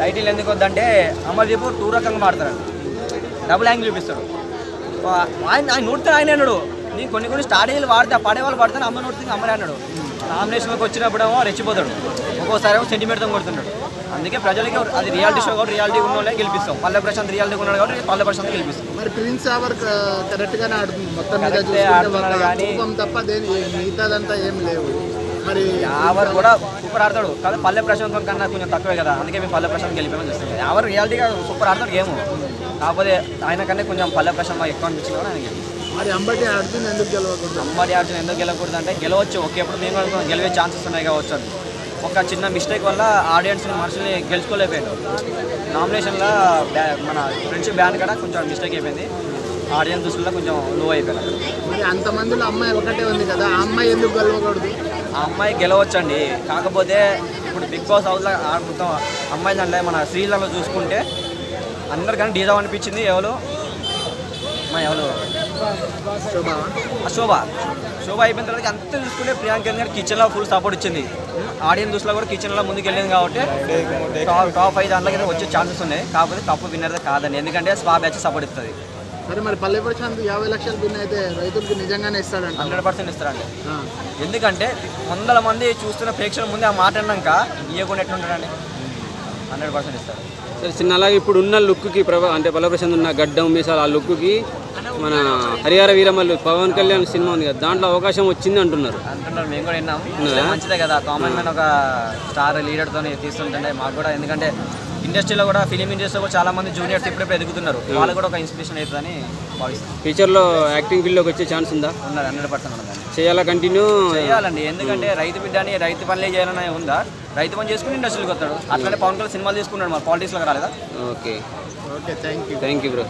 Title ఎందుకు వద్దంటే Amardeep two రకంగా మాడతాడు డబుల్ యాంగిల్ చూపిస్తాడు ఆయన ఆయన నోటితో ఆయన అన్నాడు. నీ కొన్ని కొన్ని స్టార్టింగ్లు వాడితే ఆ పడే వాళ్ళు పడతాను అమ్మ నోటితో అమ్మరే అన్నాడు. నామినేషన్లోకి వచ్చినప్పుడేమో రెచ్చిపోతాడు. ఒక్కోసారి ఏమో సెంటిమెంట్తో కొడుతున్నాడు అందుకే ప్రజలకి అది రియాలిటీ షో కాబట్టి రియాలిటీ ఉన్న వాళ్ళే గెలిపిస్తాం. పల్లె ప్రశాంత్ రియాలిటీ ఉన్నాడు కాబట్టి పల్లె ప్రశాంత్ గెలిపిస్తాం. మరి ప్రిన్స్ అవర్ కరెక్ట్ గానే ఆడుతుంది. మొత్తం మీద కానీ- తప్ప మిగతాదంతా ఏం లేవు. మరి యావర్ కూడా సూపర్ ఆడతాడు. కానీ పల్లె ప్రశాంత్ కన్నా కొంచెం తక్కువే కదా. అందుకే మేము పల్లె ప్రశాంత్ గెలిపామని చూస్తాం యావర్ రియాలిటీగా సూపర్ ఆడతాడు గేమ్. కాకపోతే ఆయన కన్నా కొంచెం పల్లె ప్రశాంత్ ఎక్కువ అనిపించింది కూడా ఆయన. మరి అంబటి ఆడుతుంది ఎందుకు గెలవకూడదు? అమ్మడి ఆర్జున్ ఎందుకు గెలవకూడదు అంటే గెలవచ్చు. ఒకేప్పుడు మేము కూడా గెలివే ఛాన్సెస్ ఉన్నాయి కావచ్చు ఒక చిన్న మిస్టేక్ వల్ల ఆడియన్స్ని మనుషుల్ని గెలుచుకోలేకపోయాడు. నామినేషన్లో బ్యా మన ఫ్రెండ్షిప్ బ్యాన్ కూడా కొంచెం మిస్టేక్ అయిపోయింది. ఆడియన్స్ దృష్టిలో కొంచెం లో అయిపోయాడు. మరి అంతమందిలో అమ్మాయి ఒకటే ఉంది కదా. ఆ అమ్మాయి ఎందుకు గెలవకూడదు? ఆ అమ్మాయి గెలవచ్చండి. కాకపోతే ఇప్పుడు బిగ్ బాస్ హౌస్లో మొత్తం అమ్మాయిలు అంటే మన శ్రీలలో చూసుకుంటే అందరికన్నా డీజా అనిపించింది. ఎవరు? మా ఎవరు? శోభా. శోభ. శోభ అయిపోయిన తర్వాత అంతా చూసుకుంటే ప్రియాంక గారు కిచెన్లో ఫుల్ సపోర్ట్ ఇచ్చింది. ఆడియన్స్ దృష్టిలో కూడా కిచెన్లో ముందుకు వెళ్ళింది కాబట్టి టాప్ టాప్ ఐదు దాంట్లోకి వచ్చే ఛాన్సెస్ ఉన్నాయి. కాకపోతే కప్పు విన్నర్ కాదండి. ఎందుకంటే స్పా బ్యాచ్ సపోర్ట్ ఇస్తుంది. సరే మరి పల్లె ప్రశాంత్ యాభై లక్షలు బిన్ అయితే రైతులకి నిజంగానే ఇస్తాడంట. హండ్రెడ్ పర్సెంట్ ఇస్తారండి ఆ. ఎందుకంటే వందల మంది చూస్తున్న ప్రేక్షకుల ముందే ఆ మాట అన్నాక ఇవ్వకుండా ఎట్లుంటారండి హండ్రెడ్ పర్సెంట్ ఇస్తారు సరే చిన్న అలాగే ఇప్పుడు ఉన్న లుక్కి ప్రభా అంటే బలప్రశాంత్ ఉన్న గడ్డం మీసాలు ఆ లుక్కి మన హరిహర వీరమల్లు పవన్ కళ్యాణ్ సినిమా ఉంది కదా దాంట్లో అవకాశం వచ్చింది అంటున్నారు. అంటున్నారు మేము కూడా విన్నాం? మంచిదే కదా కామన్ మ్యాన్ ఒక స్టార్ లీడర్తో తీస్తుంటే మాకు కూడా ఎందుకంటే ఇండస్ట్రీలో కూడా ఫిలిం ఇండస్ట్రీలో కూడా చాలా మంది జూనియర్స్ ఇప్పుడే ఎదుగుతున్నారు వాళ్ళకు కూడా ఒక ఇన్స్పిరేషన్ అవుతుందని భావిస్తాం ఫ్యూచర్లో యాక్టింగ్ ఫీల్డ్లోకి వచ్చే ఛాన్స్ ఉందా? ఉన్నది హండ్రెడ్ పర్సెంట్ చేయాలా కంటిన్యూ చేయాలండి ఎందుకంటే రైతు బిడ్డ అని రైతు పనులే చేయాలని ఉందా? రైతు పని చేసుకుని ఇండస్ట్రీకి వస్తాడు. అట్లనే పవన్ కళ్యాణ్ సినిమాలు తీసుకున్నాడు మరి పాలిటిక్స్లోకి రాలేదా? Okay. Okay thank you thank you bro